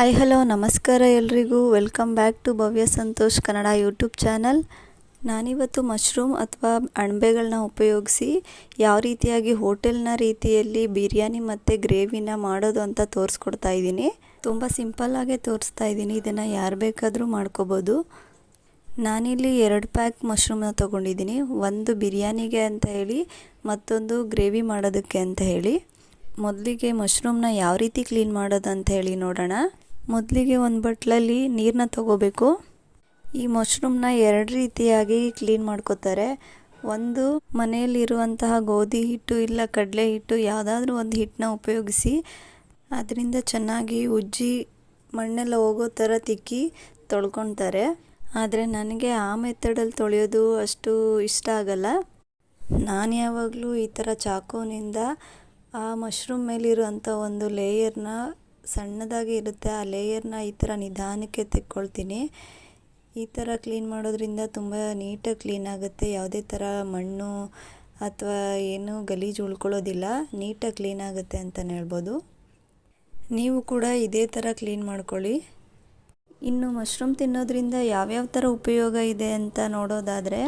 Hi hello ನಮಸ್ಕಾರ ಎಲ್ರಿಗೂ. Welcome back to Bhavya Santhosh Kannada YouTube channel ನಾನಿವತ್ತು mushroom ಅಥವಾ ಅಣಬೆಗಳನ್ನ ಉಪಯೋಗಿಸಿ ಯಾವ ರೀತಿಯಾಗಿ ಹೋಟೆಲ್ನ ರೀತಿಯಲ್ಲಿ ಬಿರಿಯಾನಿ ಮತ್ತು ಗ್ರೇವಿನ ಮಾಡೋದು ಅಂತ ತೋರಿಸ್ಕೊಡ್ತಾ ಇದ್ದೀನಿ. ತುಂಬ ಸಿಂಪಲ್ಲಾಗೆ ತೋರಿಸ್ತಾ ಇದ್ದೀನಿ. ಇದನ್ನು ಯಾರು ಬೇಕಾದರೂ ಮಾಡ್ಕೋಬೋದು. ನಾನಿಲ್ಲಿ ಎರಡು ಪ್ಯಾಕ್ ಮಶ್ರೂಮ್ನ ತೊಗೊಂಡಿದ್ದೀನಿ. ಒಂದು ಬಿರಿಯಾನಿಗೆ ಅಂತ ಹೇಳಿ, ಮತ್ತೊಂದು ಗ್ರೇವಿ ಮಾಡೋದಕ್ಕೆ ಅಂತ ಹೇಳಿ. ಮೊದಲಿಗೆ ಮಶ್ರೂಮ್ನ ಯಾವ ರೀತಿ ಕ್ಲೀನ್ ಮಾಡೋದು ಅಂತ ಹೇಳಿ ನೋಡೋಣ. ಮೊದಲಿಗೆ ಒಂದು ಬಟ್ಲಲ್ಲಿ ನೀರನ್ನ ತಗೋಬೇಕು. ಈ ಮಶ್ರೂಮ್ನ ಎರಡು ರೀತಿಯಾಗಿ ಕ್ಲೀನ್ ಮಾಡ್ಕೋತಾರೆ. ಒಂದು ಮನೆಯಲ್ಲಿರುವಂತಹ ಗೋಧಿ ಹಿಟ್ಟು ಇಲ್ಲ ಕಡಲೆ ಹಿಟ್ಟು ಯಾವುದಾದ್ರೂ ಒಂದು ಹಿಟ್ಟನ್ನ ಉಪಯೋಗಿಸಿ ಅದರಿಂದ ಚೆನ್ನಾಗಿ ಉಜ್ಜಿ ಮಣ್ಣೆಲ್ಲ ಹೋಗೋ ಥರ ತಿಕ್ಕಿ ತೊಳ್ಕೊತಾರೆ ಆದರೆ ನನಗೆ ಆ ಮೆಥಡಲ್ಲಿ ತೊಳೆಯೋದು ಅಷ್ಟು ಇಷ್ಟ ಆಗಲ್ಲ. ನಾನು ಯಾವಾಗಲೂ ಈ ಥರ ಚಾಕುವಿನಿಂದ ಆ ಮಶ್ರೂಮ್ ಮೇಲಿರುವಂಥ ಒಂದು ಲೇಯರ್ನ ಸಣ್ಣದಾಗಿ ಇರುತ್ತೆ, ಆ ಲೇಯರ್ನ ಈ ಥರ ನಿಧಾನಕ್ಕೆ ತೆಕ್ಕೊಳ್ತೀನಿ. ಈ ಥರ ಕ್ಲೀನ್ ಮಾಡೋದ್ರಿಂದ ತುಂಬ ನೀಟಾಗಿ ಕ್ಲೀನ್ ಆಗುತ್ತೆ. ಯಾವುದೇ ಥರ ಮಣ್ಣು ಅಥವಾ ಏನು ಗಲೀಜು ಉಳ್ಕೊಳ್ಳೋದಿಲ್ಲ, ನೀಟಾಗಿ ಕ್ಲೀನ್ ಆಗುತ್ತೆ ಅಂತಲೇ ಹೇಳ್ಬೋದು. ನೀವು ಕೂಡ ಇದೇ ಥರ ಕ್ಲೀನ್ ಮಾಡ್ಕೊಳ್ಳಿ. ಇನ್ನು ಮಶ್ರೂಮ್ ತಿನ್ನೋದ್ರಿಂದ ಯಾವ್ಯಾವ ಥರ ಉಪಯೋಗ ಇದೆ ಅಂತ ನೋಡೋದಾದರೆ,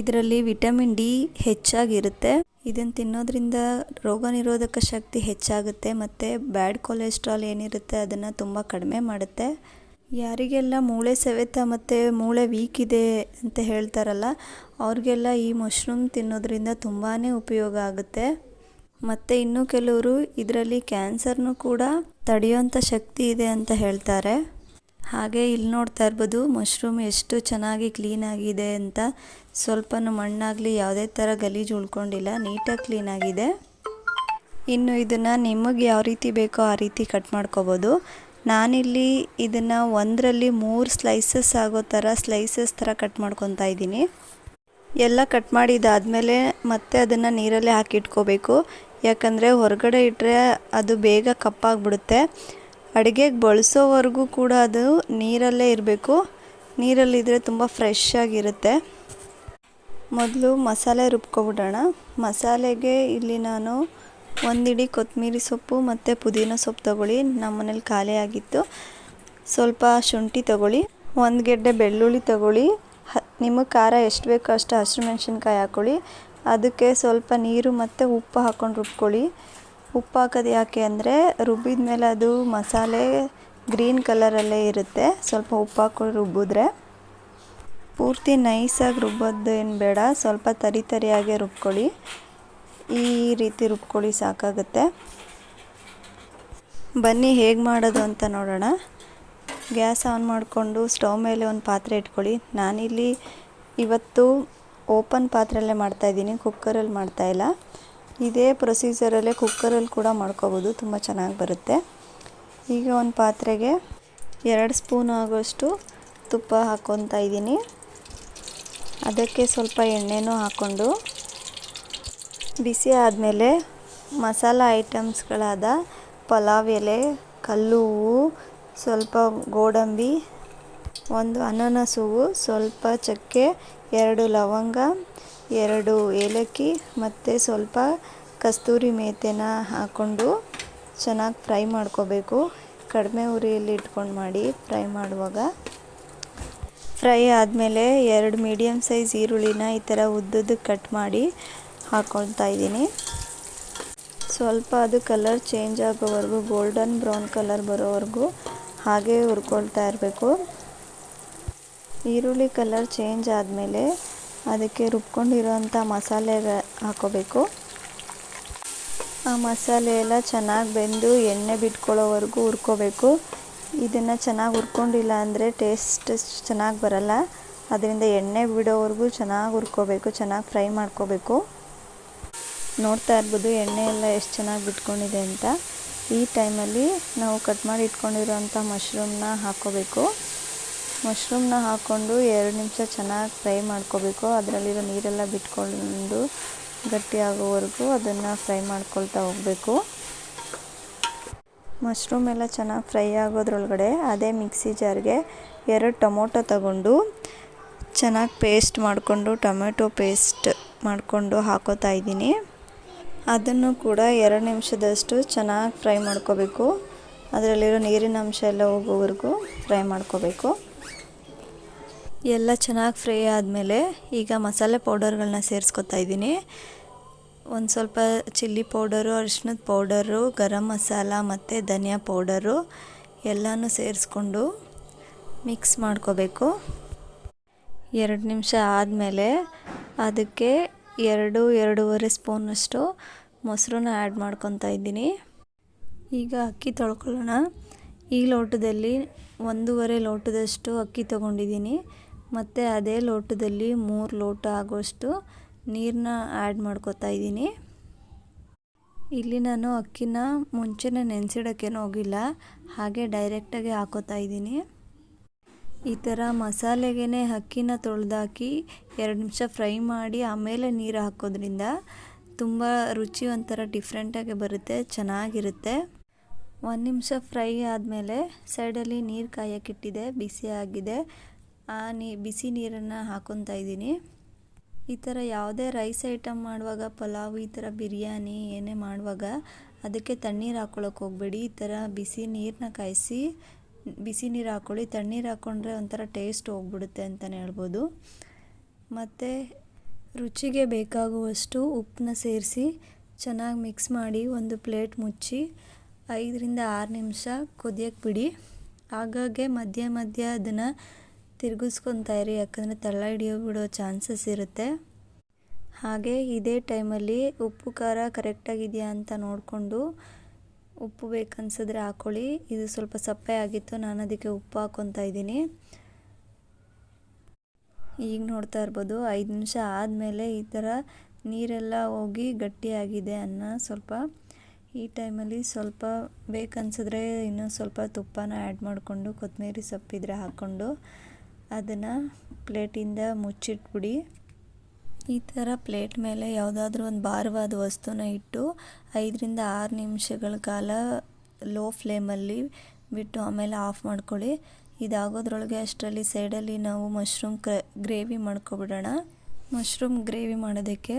ಇದರಲ್ಲಿ ವಿಟಮಿನ್ ಡಿ ಹೆಚ್ಚಾಗಿರುತ್ತೆ ಇದನ್ನು ತಿನ್ನೋದ್ರಿಂದ ರೋಗ ನಿರೋಧಕ ಶಕ್ತಿ ಹೆಚ್ಚಾಗುತ್ತೆ ಮತ್ತು ಬ್ಯಾಡ್ ಕೊಲೆಸ್ಟ್ರಾಲ್ ಏನಿರುತ್ತೆ ಅದನ್ನು ತುಂಬ ಕಡಿಮೆ ಮಾಡುತ್ತೆ. ಯಾರಿಗೆಲ್ಲ ಮೂಳೆ ಸವೆತ ಮತ್ತು ಮೂಳೆ ವೀಕ್ ಇದೆ ಅಂತ ಹೇಳ್ತಾರಲ್ಲ, ಅವ್ರಿಗೆಲ್ಲ ಈ ಮಶ್ರೂಮ್ ತಿನ್ನೋದ್ರಿಂದ ತುಂಬಾ ಉಪಯೋಗ ಆಗುತ್ತೆ. ಮತ್ತು ಇನ್ನೂ ಕೆಲವರು ಇದರಲ್ಲಿ ಕ್ಯಾನ್ಸರ್ನು ಕೂಡ ತಡೆಯುವಂಥ ಶಕ್ತಿ ಇದೆ ಅಂತ ಹೇಳ್ತಾರೆ. ಹಾಗೆ ಇಲ್ಲಿ ನೋಡ್ತಾ ಇರ್ಬೋದು ಮಶ್ರೂಮ್ ಎಷ್ಟು ಚೆನ್ನಾಗಿ ಕ್ಲೀನ್ ಆಗಿದೆ ಅಂತ. ಸ್ವಲ್ಪನೂ ಮಣ್ಣಾಗಲಿ ಯಾವುದೇ ಥರ ಗಲೀಜು ಉಳ್ಕೊಂಡಿಲ್ಲ, ನೀಟಾಗಿ ಕ್ಲೀನ್ ಆಗಿದೆ. ಇನ್ನು ಇದನ್ನು ನಿಮಗೆ ಯಾವ ರೀತಿ ಬೇಕೋ ಆ ರೀತಿ ಕಟ್ ಮಾಡ್ಕೋಬೋದು. ನಾನಿಲ್ಲಿ ಇದನ್ನು ಒಂದರಲ್ಲಿ ಮೂರು ಸ್ಲೈಸಸ್ ಆಗೋ ಥರ ಸ್ಲೈಸಸ್ ಥರ ಕಟ್ ಮಾಡ್ಕೊತಾ ಇದ್ದೀನಿ. ಎಲ್ಲ ಕಟ್ ಮಾಡಿದಾದಮೇಲೆ ಮತ್ತೆ ಅದನ್ನು ನೀರಲ್ಲೇ ಹಾಕಿಟ್ಕೋಬೇಕು ಯಾಕಂದರೆ ಹೊರಗಡೆ ಇಟ್ಟರೆ ಅದು ಬೇಗ ಕಪ್ಪಾಗ್ಬಿಡುತ್ತೆ. ಅಡುಗೆಗೆ ಬಳಸೋವರೆಗೂ ಕೂಡ ಅದು ನೀರಲ್ಲೇ ಇರಬೇಕು. ನೀರಲ್ಲಿದ್ದರೆ ತುಂಬ ಫ್ರೆಶ್ ಆಗಿರುತ್ತೆ. ಮೊದಲು ಮಸಾಲೆ ರುಬ್ಕೊಬಿಡೋಣ. ಮಸಾಲೆಗೆ ಇಲ್ಲಿ ನಾನು ಒಂದಿಡಿ ಕೊತ್ತಂಬರಿ ಸೊಪ್ಪು ಮತ್ತು ಪುದೀನ ಸೊಪ್ಪು ತಗೊಳ್ಳಿ. ನಮ್ಮ ಮನೇಲಿ ಖಾಲಿ ಆಗಿತ್ತು. ಸ್ವಲ್ಪ ಶುಂಠಿ ತಗೊಳ್ಳಿ. ಒಂದು ಗೆಡ್ಡೆ ಬೆಳ್ಳುಳ್ಳಿ ತಗೊಳ್ಳಿ. ಹ, ನಿಮಗೆ ಖಾರ ಎಷ್ಟು ಬೇಕೋ ಅಷ್ಟು ಹಸಿರು ಮೆಣಸಿನ್ಕಾಯಿ ಹಾಕ್ಕೊಳ್ಳಿ ಅದಕ್ಕೆ ಸ್ವಲ್ಪ ನೀರು ಮತ್ತು ಉಪ್ಪು ಹಾಕ್ಕೊಂಡು ರುಬ್ಕೊಳ್ಳಿ. ಉಪ್ಪು ಹಾಕೋದು ಯಾಕೆ ಅಂದರೆ ರುಬ್ಬಿದ ಮೇಲೆ ಅದು ಮಸಾಲೆ ಗ್ರೀನ್ ಕಲರಲ್ಲೇ ಇರುತ್ತೆ. ಸ್ವಲ್ಪ ಉಪ್ಪು ಹಾಕೊಂಡು ರುಬ್ಬಿದ್ರೆ. ಪೂರ್ತಿ ನೈಸಾಗಿ ರುಬ್ಬೋದು ಏನು ಬೇಡ, ಸ್ವಲ್ಪ ತರಿ ತರಿಯಾಗೆ ರುಬ್ಕೊಳ್ಳಿ. ಈ ರೀತಿ ರುಬ್ಕೊಳ್ಳಿ ಸಾಕಾಗುತ್ತೆ. ಬನ್ನಿ ಹೇಗೆ ಮಾಡೋದು ಅಂತ ನೋಡೋಣ. ಗ್ಯಾಸ್ ಆನ್ ಮಾಡಿಕೊಂಡು ಸ್ಟವ್ ಮೇಲೆ ಒಂದು ಪಾತ್ರೆ ಇಟ್ಕೊಳ್ಳಿ. ನಾನಿಲ್ಲಿ ಇವತ್ತು ಓಪನ್ ಪಾತ್ರೆಯಲ್ಲೇ ಮಾಡ್ತಾಯಿದ್ದೀನಿ ಕುಕ್ಕರಲ್ಲಿ ಮಾಡ್ತಾಯಿಲ್ಲ ಇದೇ ಪ್ರೊಸೀಜರಲ್ಲೇ ಕುಕ್ಕರಲ್ಲಿ ಕೂಡ ಮಾಡ್ಕೋಬೋದು, ತುಂಬ ಚೆನ್ನಾಗಿ ಬರುತ್ತೆ. ಈಗ ಒಂದು ಪಾತ್ರೆಗೆ ಎರಡು ಸ್ಪೂನ್ ಆಗೋಷ್ಟು ತುಪ್ಪ ಹಾಕ್ಕೊತಾ ಇದ್ದೀನಿ. ಅದಕ್ಕೆ ಸ್ವಲ್ಪ ಎಣ್ಣೆನೂ ಹಾಕ್ಕೊಂಡು ಬಿಸಿ ಆದಮೇಲೆ ಮಸಾಲ ಐಟಮ್ಸ್ಗಳಾದ ಪಲಾವ್ ಎಲೆ, ಕಲ್ಲು ಹೂವು, ಸ್ವಲ್ಪ ಗೋಡಂಬಿ, ಒಂದು ಅನಾನಸ್ ಹೂವು, ಸ್ವಲ್ಪ ಚಕ್ಕೆ, ಎರಡು ಲವಂಗ ಎರಡು ಏಲಕ್ಕಿ ಮತ್ತು ಸ್ವಲ್ಪ ಕಸ್ತೂರಿ ಮೇತೆನ ಹಾಕ್ಕೊಂಡು ಚೆನ್ನಾಗಿ ಫ್ರೈ ಮಾಡ್ಕೋಬೇಕು. ಕಡಿಮೆ ಉರಿಯಲ್ಲಿ ಇಟ್ಕೊಂಡು ಮಾಡಿ ಫ್ರೈ ಮಾಡುವಾಗ. ಫ್ರೈ ಆದಮೇಲೆ ಎರಡು ಮೀಡಿಯಮ್ ಸೈಜ್ ಈರುಳ್ಳಿನ ಈ ಥರ ಉದ್ದದ್ದು ಕಟ್ ಮಾಡಿ ಹಾಕ್ಕೊಳ್ತಾ ಇದ್ದೀನಿ. ಸ್ವಲ್ಪ ಅದು ಕಲರ್ ಚೇಂಜ್ ಆಗೋವರೆಗೂ, ಗೋಲ್ಡನ್ ಬ್ರೌನ್ ಕಲರ್ ಬರೋವರೆಗೂ ಹಾಗೆ ಹುರ್ಕೊಳ್ತಾ ಇರಬೇಕು. ಈರುಳ್ಳಿ ಕಲರ್ ಚೇಂಜ್ ಆದಮೇಲೆ ಅದಕ್ಕೆ ರುಬ್ಕೊಂಡಿರೋಂಥ ಮಸಾಲೆ ಹಾಕೋಬೇಕು. ಆ ಮಸಾಲೆ ಎಲ್ಲ ಚೆನ್ನಾಗಿ ಬೆಂದು ಎಣ್ಣೆ ಬಿಟ್ಕೊಳ್ಳೋವರೆಗೂ ಹುರ್ಕೋಬೇಕು. ಇದನ್ನು ಚೆನ್ನಾಗಿ ಹುರ್ಕೊಂಡಿಲ್ಲ ಅಂದರೆ ಟೇಸ್ಟ್ ಚೆನ್ನಾಗಿ ಬರಲ್ಲ. ಅದರಿಂದ ಎಣ್ಣೆ ಬಿಡೋವರೆಗೂ ಚೆನ್ನಾಗಿ ಹುರ್ಕೋಬೇಕು, ಚೆನ್ನಾಗಿ ಫ್ರೈ ಮಾಡ್ಕೋಬೇಕು. ನೋಡ್ತಾ ಇರ್ಬೋದು ಎಣ್ಣೆ ಎಲ್ಲ ಎಷ್ಟು ಚೆನ್ನಾಗಿ ಬಿಟ್ಕೊಂಡಿದೆ ಅಂತ. ಈ ಟೈಮಲ್ಲಿ ನಾವು ಕಟ್ ಮಾಡಿ ಇಟ್ಕೊಂಡಿರೋಂಥ ಮಶ್ರೂಮ್ನ ಹಾಕ್ಕೋಬೇಕು ಮಶ್ರೂಮ್ನ ಹಾಕ್ಕೊಂಡು ಎರಡು ನಿಮಿಷ ಚೆನ್ನಾಗಿ ಫ್ರೈ ಮಾಡ್ಕೋಬೇಕು. ಅದರಲ್ಲಿರೋ ನೀರೆಲ್ಲ ಬಿಟ್ಕೊಂಡು ಗಟ್ಟಿ ಆಗೋವರೆಗೂ ಅದನ್ನು ಫ್ರೈ ಮಾಡ್ಕೊಳ್ತಾ ಹೋಗಬೇಕು. ಮಶ್ರೂಮ್ ಎಲ್ಲ ಚೆನ್ನಾಗಿ ಫ್ರೈ ಆಗೋದ್ರೊಳಗಡೆ ಅದೇ ಮಿಕ್ಸಿ ಜಾರ್ಗೆ ಎರಡು ಟೊಮೊಟೊ ತಗೊಂಡು ಚೆನ್ನಾಗಿ ಪೇಸ್ಟ್ ಮಾಡಿಕೊಂಡು, ಟೊಮೆಟೊ ಪೇಸ್ಟ್ ಮಾಡಿಕೊಂಡು ಹಾಕೋತಾ ಇದ್ದೀನಿ. ಅದನ್ನು ಕೂಡ ಎರಡು ನಿಮಿಷದಷ್ಟು ಚೆನ್ನಾಗಿ ಫ್ರೈ ಮಾಡ್ಕೋಬೇಕು. ಅದರಲ್ಲಿರೋ ನೀರಿನ ಅಂಶ ಎಲ್ಲ ಹೋಗೋವರೆಗೂ ಫ್ರೈ ಮಾಡ್ಕೋಬೇಕು. ಎಲ್ಲ ಚೆನ್ನಾಗಿ ಫ್ರೈ ಆದಮೇಲೆ ಈಗ ಮಸಾಲೆ ಪೌಡರ್ಗಳನ್ನ ಸೇರಿಸ್ಕೊತಾ ಇದ್ದೀನಿ. ಒಂದು ಸ್ವಲ್ಪ ಚಿಲ್ಲಿ ಪೌಡರು ಅರಿಶಿನದ ಪೌಡರು, ಗರಂ ಮಸಾಲ ಮತ್ತು ಧನಿಯಾ ಪೌಡರು ಎಲ್ಲನೂ ಸೇರಿಸ್ಕೊಂಡು ಮಿಕ್ಸ್ ಮಾಡ್ಕೋಬೇಕು. ಎರಡು ನಿಮಿಷ ಆದಮೇಲೆ ಅದಕ್ಕೆ ಎರಡು, ಎರಡೂವರೆ ಸ್ಪೂನಷ್ಟು ಮೊಸರನ್ನ ಆ್ಯಡ್ ಮಾಡ್ಕೊತಾ ಇದ್ದೀನಿ. ಈಗ ಅಕ್ಕಿ ತೊಳ್ಕೊಳ್ಳೋಣ. ಈ ಲೋಟದಲ್ಲಿ ಒಂದೂವರೆ ಲೋಟದಷ್ಟು ಅಕ್ಕಿ ತೊಗೊಂಡಿದ್ದೀನಿ. ಮತ್ತು ಅದೇ ಲೋಟದಲ್ಲಿ ಮೂರು ಲೋಟ ಆಗೋಷ್ಟು ನೀರನ್ನ ಆ್ಯಡ್ ಮಾಡ್ಕೋತಾ ಇದ್ದೀನಿ. ಇಲ್ಲಿ ನಾನು ಅಕ್ಕಿನ ಮುಂಚೆನೇ ನೆನೆಸಿಡೋಕ್ಕೇನು ಹೋಗಿಲ್ಲ, ಹಾಗೆ ಡೈರೆಕ್ಟಾಗಿ ಹಾಕೋತಾ ಇದ್ದೀನಿ. ಈ ಥರ ಮಸಾಲೆಗೆ ಅಕ್ಕಿನ ತೊಳೆದಾಕಿ ಎರಡು ನಿಮಿಷ ಫ್ರೈ ಮಾಡಿ ಆಮೇಲೆ ನೀರು ಹಾಕೋದ್ರಿಂದ ತುಂಬ ರುಚಿ ಒಂಥರ ಡಿಫ್ರೆಂಟಾಗಿ ಬರುತ್ತೆ, ಚೆನ್ನಾಗಿರುತ್ತೆ. ಒಂದು ನಿಮಿಷ ಫ್ರೈ ಆದಮೇಲೆ ಸೈಡಲ್ಲಿ ನೀರು ಕಾಯೋಕ್ಕಿಟ್ಟಿದೆ, ಬಿಸಿ ಆಗಿದೆ. ಆ ನೀ, ಬಿಸಿ ನೀರನ್ನು ಹಾಕೊತಾ ಇದ್ದೀನಿ. ಈ ಥರ ಯಾವುದೇ ರೈಸ್ ಐಟಮ್ ಮಾಡುವಾಗ, ಪಲಾವ್, ಈ ಥರ ಬಿರಿಯಾನಿ ಏನೇ ಮಾಡುವಾಗ ಅದಕ್ಕೆ ತಣ್ಣೀರು ಹಾಕ್ಕೊಳಕ್ಕೆ ಹೋಗಬೇಡಿ. ಈ ಥರ ಬಿಸಿ ನೀರನ್ನ ಕಾಯಿಸಿ, ಬಿಸಿ ನೀರು ಹಾಕ್ಕೊಳ್ಳಿ ತಣ್ಣೀರು ಹಾಕ್ಕೊಂಡ್ರೆ ಒಂಥರ ಟೇಸ್ಟ್ ಹೋಗ್ಬಿಡುತ್ತೆ ಅಂತಲೇ ಹೇಳ್ಬೋದು. ಮತ್ತು ರುಚಿಗೆ ಬೇಕಾಗುವಷ್ಟು ಉಪ್ಪನ್ನ ಸೇರಿಸಿ ಚೆನ್ನಾಗಿ ಮಿಕ್ಸ್ ಮಾಡಿ ಒಂದು ಪ್ಲೇಟ್ ಮುಚ್ಚಿ ಐದರಿಂದ ಆರು ನಿಮಿಷ ಕುದಿಯಕ್ಕೆ ಬಿಡಿ. ಆಗಾಗ್ಗೆ ಮಧ್ಯ ಮಧ್ಯ ಅದನ್ನು ತಿರುಗಿಸ್ಕೊತಾ ಇರಿ, ಯಾಕಂದರೆ ತಳ ಹಿಡಿಯೋ ಬಿಡೋ ಚಾನ್ಸಸ್ ಇರುತ್ತೆ. ಹಾಗೆ ಇದೇ ಟೈಮಲ್ಲಿ ಉಪ್ಪು ಖಾರ ಕರೆಕ್ಟಾಗಿದೆಯಾ ಅಂತ ನೋಡಿಕೊಂಡು ಉಪ್ಪು ಬೇಕನ್ಸಿದ್ರೆ ಹಾಕ್ಕೊಳ್ಳಿ ಇದು ಸ್ವಲ್ಪ ಸಪ್ಪೆ ಆಗಿತ್ತು, ನಾನು ಅದಕ್ಕೆ ಉಪ್ಪು ಹಾಕ್ಕೊತಾ ಇದ್ದೀನಿ. ಈಗ ನೋಡ್ತಾ ಇರ್ಬೋದು, ಐದು ನಿಮಿಷ ಆದಮೇಲೆ ಈ ಥರ ನೀರೆಲ್ಲ ಹೋಗಿ ಗಟ್ಟಿಯಾಗಿದೆ ಅನ್ನ ಸ್ವಲ್ಪ, ಈ ಟೈಮಲ್ಲಿ ಸ್ವಲ್ಪ ಬೇಕನ್ಸಿದ್ರೆ ಇನ್ನೂ ಸ್ವಲ್ಪ ತುಪ್ಪನ ಆ್ಯಡ್ ಮಾಡಿಕೊಂಡು ಕೊತ್ತಂಬರಿ ಸೊಪ್ಪಿದ್ರೆ ಹಾಕ್ಕೊಂಡು ಅದನ್ನು ಪ್ಲೇಟಿಂದ ಮುಚ್ಚಿಟ್ಬಿಡಿ. ಈ ಥರ ಪ್ಲೇಟ್ ಮೇಲೆ ಯಾವುದಾದ್ರೂ ಒಂದು ಭಾರವಾದ ವಸ್ತುನ ಇಟ್ಟು ಐದರಿಂದ ಆರು ನಿಮಿಷಗಳ ಕಾಲ ಲೋ ಫ್ಲೇಮಲ್ಲಿ ಬಿಟ್ಟು ಆಮೇಲೆ ಆಫ್ ಮಾಡ್ಕೊಳ್ಳಿ. ಇದಾಗೋದ್ರೊಳಗೆ ಅಷ್ಟರಲ್ಲಿ ಸೈಡಲ್ಲಿ ನಾವು ಮಶ್ರೂಮ್ ಗ್ರೇವಿ ಮಾಡ್ಕೊಬಿಡೋಣ. ಮಶ್ರೂಮ್ ಗ್ರೇವಿ ಮಾಡೋದಕ್ಕೆ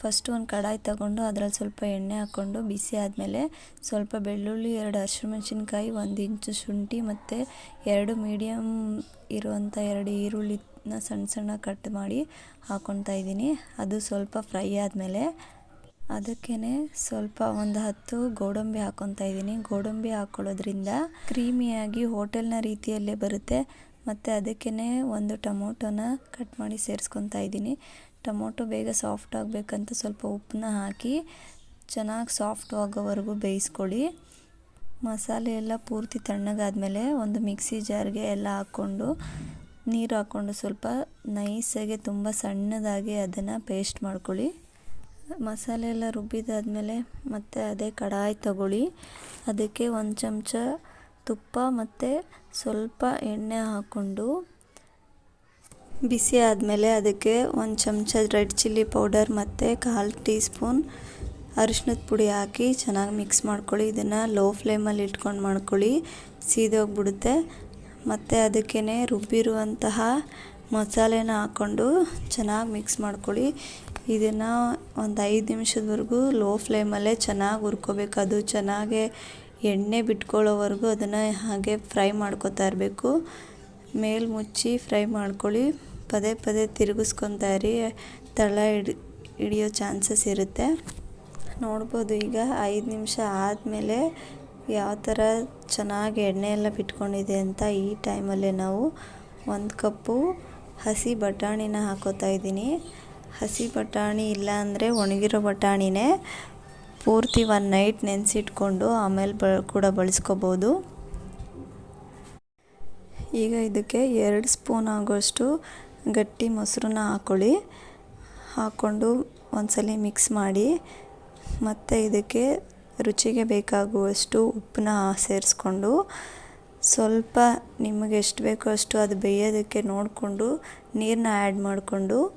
ಫಸ್ಟ್ ಒಂದು ಕಡಾಯಿ ತಗೊಂಡು ಅದರಲ್ಲಿ ಸ್ವಲ್ಪ ಎಣ್ಣೆ ಹಾಕ್ಕೊಂಡು ಬಿಸಿ ಆದಮೇಲೆ ಸ್ವಲ್ಪ ಬೆಳ್ಳುಳ್ಳಿ, ಎರಡು ಹಸಿಮೆಣ್ಸಿನ್ಕಾಯಿ ಒಂದು ಇಂಚು ಶುಂಠಿ ಮತ್ತು ಎರಡು ಮೀಡಿಯಮ್ ಇರುವಂಥ ಎರಡು ಈರುಳ್ಳಿನ ಸಣ್ಣ ಸಣ್ಣ ಕಟ್ ಮಾಡಿ ಹಾಕ್ಕೊತಾ ಇದ್ದೀನಿ. ಅದು ಸ್ವಲ್ಪ ಫ್ರೈ ಆದಮೇಲೆ ಅದಕ್ಕೇ ಸ್ವಲ್ಪ ಒಂದು ಹತ್ತು ಗೋಡಂಬಿ ಹಾಕ್ಕೊತಾ ಇದ್ದೀನಿ. ಗೋಡಂಬಿ ಹಾಕ್ಕೊಳ್ಳೋದ್ರಿಂದ ಕ್ರೀಮಿಯಾಗಿ ಹೋಟೆಲ್ನ ರೀತಿಯಲ್ಲೇ ಬರುತ್ತೆ. ಮತ್ತು ಅದಕ್ಕೇ ಒಂದು ಟೊಮೊಟೊನ ಕಟ್ ಮಾಡಿ ಸೇರಿಸ್ಕೊತಾ ಇದ್ದೀನಿ. ಟೊಮೊಟೊ ಬೇಗ ಸಾಫ್ಟ್ ಆಗಬೇಕಂತ ಸ್ವಲ್ಪ ಉಪ್ಪನ್ನ ಹಾಕಿ ಚೆನ್ನಾಗಿ ಸಾಫ್ಟ್ ಆಗೋವರೆಗೂ ಬೇಯಿಸ್ಕೊಳ್ಳಿ ಮಸಾಲೆ ಎಲ್ಲ ಪೂರ್ತಿ ತಣ್ಣಗಾದಮೇಲೆ ಒಂದು ಮಿಕ್ಸಿ ಜಾರ್ಗೆ ಎಲ್ಲ ಹಾಕ್ಕೊಂಡು ನೀರು ಹಾಕ್ಕೊಂಡು ಸ್ವಲ್ಪ ನೈಸಾಗಿ ತುಂಬ ಸಣ್ಣದಾಗಿ ಅದನ್ನು ಪೇಸ್ಟ್ ಮಾಡ್ಕೊಳ್ಳಿ. ಮಸಾಲೆ ಎಲ್ಲ ರುಬ್ಬಿದಾದಮೇಲೆ ಮತ್ತೆ ಅದೇ ಕಡಾಯಿ ತಗೊಳ್ಳಿ. ಅದಕ್ಕೆ ಒಂದು ಚಮಚ ತುಪ್ಪ ಮತ್ತು ಸ್ವಲ್ಪ ಎಣ್ಣೆ ಹಾಕ್ಕೊಂಡು ಬಿಸಿ ಆದಮೇಲೆ ಅದಕ್ಕೆ ಒಂದು ಚಮಚ ರೆಡ್ ಚಿಲ್ಲಿ ಪೌಡರ್ ಮತ್ತು ಕಾಲು ಟೀ ಸ್ಪೂನ್ ಅರಿಶಿನದ ಪುಡಿ ಹಾಕಿ ಚೆನ್ನಾಗಿ ಮಿಕ್ಸ್ ಮಾಡ್ಕೊಳ್ಳಿ. ಇದನ್ನು ಲೋ ಫ್ಲೇಮಲ್ಲಿ ಇಟ್ಕೊಂಡು ಮಾಡ್ಕೊಳ್ಳಿ. ಸೀದೋಗ್ಬಿಡುತ್ತೆ. ಮತ್ತು ಅದಕ್ಕೇ ರುಬ್ಬಿರುವಂತಹ ಮಸಾಲೆನ ಹಾಕ್ಕೊಂಡು ಚೆನ್ನಾಗಿ ಮಿಕ್ಸ್ ಮಾಡ್ಕೊಳ್ಳಿ. ಇದನ್ನು ಒಂದು ಐದು ನಿಮಿಷದವರೆಗೂ ಲೋ ಫ್ಲೇಮಲ್ಲೇ ಚೆನ್ನಾಗಿ ಹುರ್ಕೋಬೇಕು. ಅದು ಚೆನ್ನಾಗೆ ಎಣ್ಣೆ ಬಿಟ್ಕೊಳ್ಳೋವರೆಗೂ ಅದನ್ನು ಹಾಗೆ ಫ್ರೈ ಮಾಡ್ಕೊತಾ ಇರಬೇಕು. ಮೇಲ್ ಮುಚ್ಚಿ ಫ್ರೈ ಮಾಡ್ಕೊಳ್ಳಿ. ಪದೇ ಪದೇ ತಿರುಗಿಸ್ಕೊತಾರೆ ತಳ ಹಿಡಿ, ಹಿಡಿಯೋ ಚಾನ್ಸಸ್ ಇರುತ್ತೆ. ನೋಡ್ಬೋದು ಈಗ ಐದು ನಿಮಿಷ ಆದಮೇಲೆ ಯಾವ ಥರ ಚೆನ್ನಾಗಿ ಎಣ್ಣೆ ಎಲ್ಲ ಬಿಟ್ಕೊಂಡಿದೆ ಅಂತ ಈ ಟೈಮಲ್ಲೇ ನಾವು ಒಂದು ಕಪ್ಪು ಹಸಿ ಬಟಾಣಿನ ಹಾಕೋತಾ ಇದ್ದೀನಿ. ಹಸಿ ಬಟಾಣಿ ಇಲ್ಲ ಅಂದರೆ ಒಣಗಿರೋ ಬಟಾಣಿನೇ ಪೂರ್ತಿ ಒನ್ ನೈಟ್ ನೆನೆಸಿಟ್ಕೊಂಡು ಆಮೇಲೆ ಬ, ಕೂಡ ಬಳಸ್ಕೋಬೋದು. ಈಗ ಇದಕ್ಕೆ ಎರಡು ಸ್ಪೂನ್ ಆಗೋಷ್ಟು ಗಟ್ಟಿ ಮೊಸರನ್ನ ಹಾಕ್ಕೊಳ್ಳಿ ಹಾಕ್ಕೊಂಡು ಒಂದ್ಸಲ ಮಿಕ್ಸ್ ಮಾಡಿ. ಮತ್ತು ಇದಕ್ಕೆ ರುಚಿಗೆ ಬೇಕಾಗುವಷ್ಟು ಉಪ್ಪನ್ನ ಸೇರಿಸ್ಕೊಂಡು ಸ್ವಲ್ಪ ನಿಮಗೆ ಎಷ್ಟು ಬೇಕೋ ಅಷ್ಟು ಅದು ಬೇಯೋದಕ್ಕೆ ನೋಡಿಕೊಂಡು ನೀರನ್ನ ಆ್ಯಡ್ ಮಾಡಿಕೊಂಡು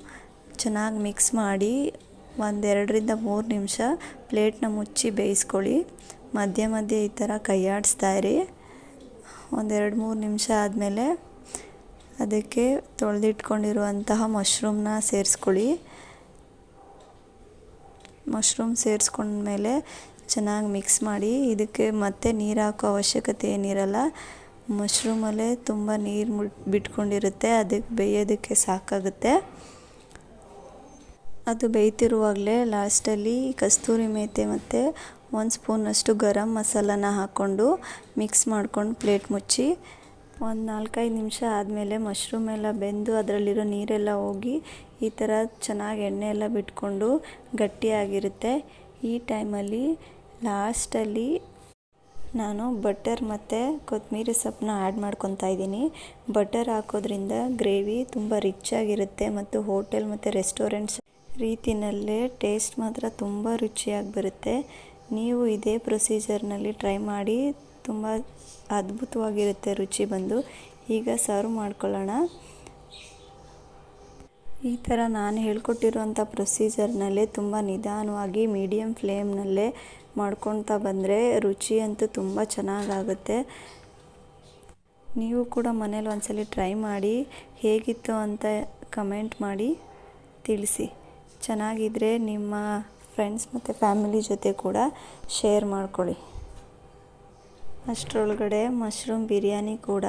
ಚೆನ್ನಾಗಿ ಮಿಕ್ಸ್ ಮಾಡಿ ಒಂದೆರಡರಿಂದ ಮೂರು ನಿಮಿಷ ಪ್ಲೇಟ್ನ ಮುಚ್ಚಿ ಬೇಯಿಸ್ಕೊಳ್ಳಿ. ಮಧ್ಯೆ ಮಧ್ಯೆ ಈ ಥರ ಕೈಯಾಡಿಸ್ತಾ ಇರಿ. ಒಂದೆರಡು ಮೂರು ನಿಮಿಷ ಆದಮೇಲೆ ಅದಕ್ಕೆ ತೊಳೆದಿಟ್ಕೊಂಡಿರುವಂತಹ ಮಶ್ರೂಮ್ನ ಸೇರಿಸ್ಕೊಳ್ಳಿ. ಮಶ್ರೂಮ್ ಸೇರಿಸ್ಕೊಂಡ್ಮೇಲೆ ಚೆನ್ನಾಗಿ ಮಿಕ್ಸ್ ಮಾಡಿ ಇದಕ್ಕೆ ಮತ್ತೆ ನೀರು ಹಾಕೋ ಅವಶ್ಯಕತೆ ಏನಿರಲ್ಲ, ಮಶ್ರೂಮಲ್ಲೇ ತುಂಬ ನೀರು ಬಿಟ್ಕೊಂಡಿರುತ್ತೆ, ಅದಕ್ಕೆ ಬೇಯೋದಕ್ಕೆ ಸಾಕಾಗುತ್ತೆ. ಅದು ಬೇಯ್ತಿರುವಾಗಲೇ ಲಾಸ್ಟಲ್ಲಿ ಕಸ್ತೂರಿ ಮೇತೆ ಮತ್ತು ಒಂದು ಸ್ಪೂನಷ್ಟು ಗರಂ ಮಸಾಲಾನ ಹಾಕ್ಕೊಂಡು ಮಿಕ್ಸ್ ಮಾಡ್ಕೊಂಡು ಪ್ಲೇಟ್ ಮುಚ್ಚಿ ಒಂದು ನಾಲ್ಕೈದು ನಿಮಿಷ ಆದಮೇಲೆ ಮಶ್ರೂಮ್ ಎಲ್ಲ ಬೆಂದು ಅದರಲ್ಲಿರೋ ನೀರೆಲ್ಲ ಹೋಗಿ ಈ ಥರ ಚೆನ್ನಾಗಿ ಎಣ್ಣೆ ಎಲ್ಲ ಬಿಟ್ಕೊಂಡು ಗಟ್ಟಿಯಾಗಿರುತ್ತೆ. ಈ ಟೈಮಲ್ಲಿ ಲಾಸ್ಟಲ್ಲಿ ನಾನು ಬಟರ್ ಮತ್ತು ಕೊತ್ತಂಬರಿ ಸೊಪ್ಪನ್ನ ಆ್ಯಡ್ ಮಾಡ್ಕೊತಾ ಇದ್ದೀನಿ. ಬಟರ್ ಹಾಕೋದ್ರಿಂದ ಗ್ರೇವಿ ತುಂಬ ರಿಚ್ ಆಗಿರುತ್ತೆ ಮತ್ತು ಹೋಟೆಲ್ ಮತ್ತು ರೆಸ್ಟೋರೆಂಟ್ಸ್ ರೀತಿಯಲ್ಲೇ ಟೇಸ್ಟ್ ಮಾತ್ರ ತುಂಬ ರುಚಿಯಾಗಿ ಬರುತ್ತೆ. ನೀವು ಇದೇ ಪ್ರೊಸೀಜರ್ನಲ್ಲಿ ಟ್ರೈ ಮಾಡಿ ತುಂಬ ಅದ್ಭುತವಾಗಿರುತ್ತೆ, ರುಚಿ ಬಂದು. ಈಗ ಸರ್ವ್ ಮಾಡ್ಕೊಳ್ಳೋಣ. ಈ ಥರ ನಾನು ಹೇಳ್ಕೊಟ್ಟಿರುವಂಥ ಪ್ರೊಸೀಜರ್ನಲ್ಲೇ ತುಂಬ ನಿಧಾನವಾಗಿ ಮೀಡಿಯಮ್ ಫ್ಲೇಮ್ನಲ್ಲೇ ಮಾಡ್ಕೊತಾ ಬಂದರೆ ರುಚಿ ಅಂತೂ ತುಂಬ ಚೆನ್ನಾಗಾಗುತ್ತೆ. ನೀವು ಕೂಡ ಮನೇಲಿ ಒಂದ್ಸಲಿ ಟ್ರೈ ಮಾಡಿ, ಹೇಗಿತ್ತು ಅಂತ ಕಮೆಂಟ್ ಮಾಡಿ ತಿಳಿಸಿ. ಚೆನ್ನಾಗಿದ್ದರೆ ನಿಮ್ಮ ಫ್ರೆಂಡ್ಸ್ ಮತ್ತು ಫ್ಯಾಮಿಲಿ ಜೊತೆ ಕೂಡ ಶೇರ್ ಮಾಡ್ಕೊಳ್ಳಿ. ಅಷ್ಟರೊಳಗಡೆ ಮಶ್ರೂಮ್ ಬಿರಿಯಾನಿ ಕೂಡ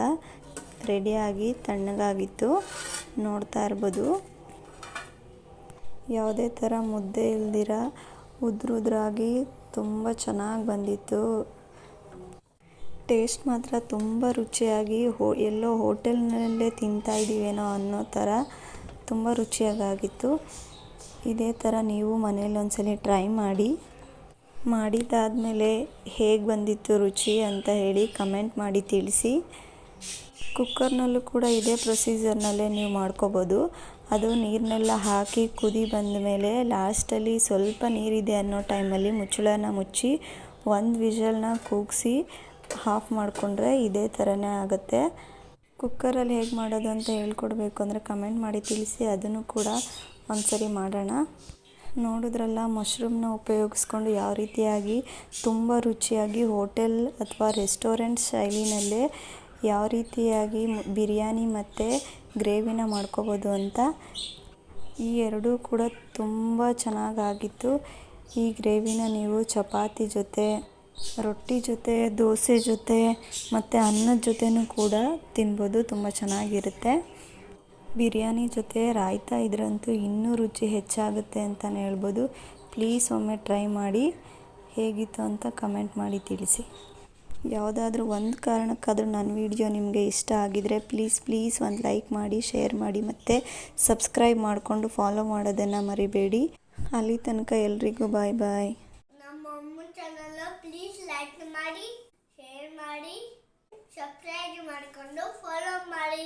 ರೆಡಿಯಾಗಿ ತಣ್ಣಗಾಗಿತ್ತು. ನೋಡ್ತಾ ಇರ್ಬೋದು. ಯಾವುದೇ ಥರ ಮುದ್ದೆ ಇಲ್ದಿರ ಉದ್ರುದ್ರಾಗಿ ತುಂಬ ಚೆನ್ನಾಗಿ ಬಂದಿತ್ತು. ಟೇಸ್ಟ್ ಮಾತ್ರ ತುಂಬ ರುಚಿಯಾಗಿ ಹೋ, ಎಲ್ಲೋ ಹೋಟೆಲ್ನಲ್ಲೇ ತಿಂತಾ ಇದ್ದೀವೇನೋ ಅನ್ನೋ ಥರ ತುಂಬ ರುಚಿಯಾಗಿತ್ತು ಇದೇ ಥರ ನೀವು ಮನೇಲಿ ಒಂದ್ಸಲಿ ಟ್ರೈ ಮಾಡಿ. ಮಾಡಿದ್ದಾದಮೇಲೆ ಹೇಗೆ ಬಂದಿತ್ತು ರುಚಿ ಅಂತ ಹೇಳಿ ಕಮೆಂಟ್ ಮಾಡಿ ತಿಳಿಸಿ. ಕುಕ್ಕರ್ನಲ್ಲೂ ಕೂಡ ಇದೇ ಪ್ರೊಸೀಜರ್ನಲ್ಲೇ ನೀವು ಮಾಡ್ಕೋಬೋದು. ಅದು ನೀರನ್ನೆಲ್ಲ ಹಾಕಿ ಕುದಿ ಬಂದ ಮೇಲೆ ಲಾಸ್ಟಲ್ಲಿ ಸ್ವಲ್ಪ ನೀರಿದೆ ಅನ್ನೋ ಟೈಮಲ್ಲಿ ಮುಚ್ಚಳನ ಮುಚ್ಚಿ ಒಂದು ವಿಷಲ್ನ ಕೂಗಿಸಿ ಹಾಫ್ ಮಾಡಿಕೊಂಡ್ರೆ ಇದೇ ಥರನೇ ಆಗುತ್ತೆ. ಕುಕ್ಕರಲ್ಲಿ ಹೇಗೆ ಮಾಡೋದು ಅಂತ ಹೇಳ್ಕೊಡ್ಬೇಕು ಅಂದರೆ ಕಮೆಂಟ್ ಮಾಡಿ ತಿಳಿಸಿ, ಅದನ್ನು ಕೂಡ ಒಂದ್ಸರಿ ಮಾಡೋಣ. ನೋಡಿದ್ರಲ್ಲ, ಮಶ್ರೂಮ್ನ ಉಪಯೋಗಿಸ್ಕೊಂಡು ಯಾವ ರೀತಿಯಾಗಿ ತುಂಬ ರುಚಿಯಾಗಿ ಹೋಟೆಲ್ ಅಥವಾ ರೆಸ್ಟೋರೆಂಟ್ ಶೈಲಿನಲ್ಲೇ ಯಾವ ರೀತಿಯಾಗಿ ಬಿರಿಯಾನಿ ಮತ್ತು ಗ್ರೇವಿನ ಮಾಡ್ಕೋಬೋದು ಅಂತ ಈ ಎರಡೂ ಕೂಡ ತುಂಬ ಚೆನ್ನಾಗಾಗಿತ್ತು. ಈ ಗ್ರೇವಿನ ನೀವು ಚಪಾತಿ ಜೊತೆ, ರೊಟ್ಟಿ ಜೊತೆ, ದೋಸೆ ಜೊತೆ ಮತ್ತು ಅನ್ನದ ಜೊತೆನೂ ಕೂಡ ತಿನ್ಬೋದು, ತುಂಬ ಚೆನ್ನಾಗಿರುತ್ತೆ. ಬಿರಿಯಾನಿ ಜೊತೆ ರಾಯ್ತಾ ಇದ್ರಂತೂ ಇನ್ನೂ ರುಚಿ ಹೆಚ್ಚಾಗುತ್ತೆ ಅಂತಲೇ ಹೇಳ್ಬೋದು. ಪ್ಲೀಸ್ ಒಮ್ಮೆ ಟ್ರೈ ಮಾಡಿ. ಹೇಗಿತ್ತು ಅಂತ ಕಮೆಂಟ್ ಮಾಡಿ ತಿಳಿಸಿ. ಯಾವುದಾದ್ರೂ ಒಂದು ಕಾರಣಕ್ಕಾದರೂ ನನ್ನ ವಿಡಿಯೋ ನಿಮಗೆ ಇಷ್ಟ ಆಗಿದರೆ ಪ್ಲೀಸ್ ಪ್ಲೀಸ್ ಒಂದು ಲೈಕ್ ಮಾಡಿ, ಶೇರ್ ಮಾಡಿ ಮತ್ತು ಸಬ್ಸ್ಕ್ರೈಬ್ ಮಾಡಿಕೊಂಡು ಫಾಲೋ ಮಾಡೋದನ್ನು ಮರಿಬೇಡಿ. ಅಲ್ಲಿ ತನಕ ಎಲ್ರಿಗೂ ಬಾಯ್ ಬಾಯ್. ಮಾಡಿ ಸಬ್ಸ್ಕ್ರೈಬ್ ಮಾಡಿಕೊಂಡು ಫಾಲೋ ಮಾಡಿ.